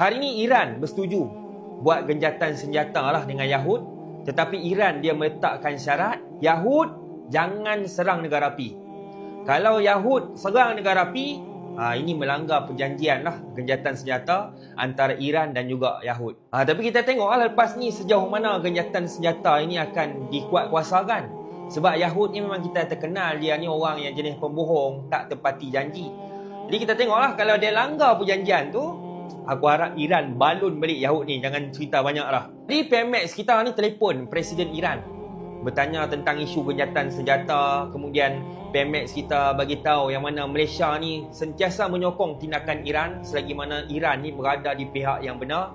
Hari ini Iran bersetuju buat genjatan senjata lah dengan Yahud. Tetapi Iran dia meletakkan syarat Yahud jangan serang negara api. Kalau Yahud serang negara api, ha, ini melanggar perjanjian lah genjatan senjata antara Iran dan juga Yahud. Ha, tapi kita tengok lah lepas ni sejauh mana genjatan senjata ini akan dikuatkuasakan. Sebab Yahud ni memang kita terkenal dia ni orang yang jenis pembohong, tak tepati janji. Jadi kita tengoklah kalau dia langgar perjanjian tu, aku harap Iran balun balik Yahud ni. Jangan cerita banyak lah. Jadi PMX kita ni telefon Presiden Iran. Bertanya tentang isu genjatan senjata. Kemudian PMX kita bagi tahu yang mana Malaysia ni sentiasa menyokong tindakan Iran selagi mana Iran ni berada di pihak yang benar.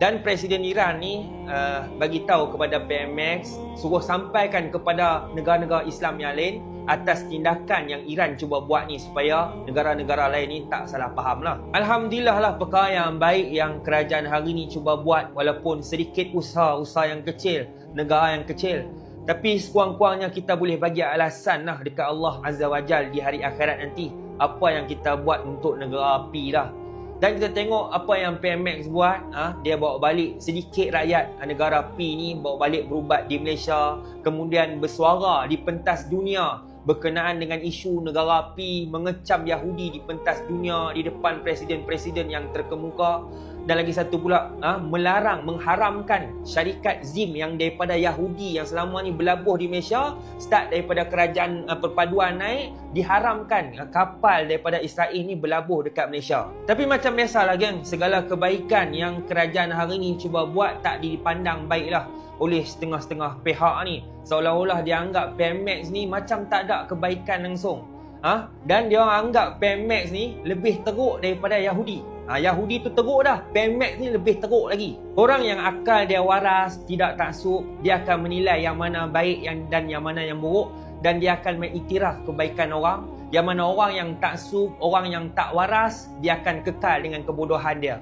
Dan Presiden Iran ni uh, bagi tahu kepada PMX suruh sampaikan kepada negara-negara Islam yang lain atas tindakan yang Iran cuba buat ni supaya negara-negara lain ni tak salah faham lah. Alhamdulillah lah perkara yang baik yang kerajaan hari ni cuba buat walaupun sedikit usaha-usaha yang kecil, negara yang kecil. Tapi sekurang-kurangnya kita boleh bagi alasan lah dekat Allah Azza wa Jal di hari akhirat nanti. Apa yang kita buat untuk negara api lah. Dan kita tengok apa yang PMX buat, ha? dia bawa balik sedikit rakyat ha, negara P ni bawa balik berubat di Malaysia, kemudian bersuara di pentas dunia berkenaan dengan isu negara api mengecam Yahudi di pentas dunia di depan presiden-presiden yang terkemuka dan lagi satu pula ha, melarang mengharamkan syarikat ZIM yang daripada Yahudi yang selama ni berlabuh di Malaysia start daripada kerajaan ha, perpaduan naik diharamkan ha, kapal daripada Israel ni berlabuh dekat Malaysia. Tapi macam biasalah geng segala kebaikan yang kerajaan hari ni cuba buat tak dipandang baiklah oleh setengah-setengah pihak ni. Seolah-olah dia anggap PMX ni macam tak ada kebaikan langsung ha? dan dia orang anggap PMX ni lebih teruk daripada Yahudi. Ha, Yahudi tu teruk dah. PMX ni lebih teruk lagi. Orang yang akal dia waras tidak taksub dia akan menilai yang mana baik yang dan yang mana yang buruk. Dan dia akan mengiktiraf kebaikan orang. Yang mana orang yang taksub orang yang tak waras dia akan kekal dengan kebodohan dia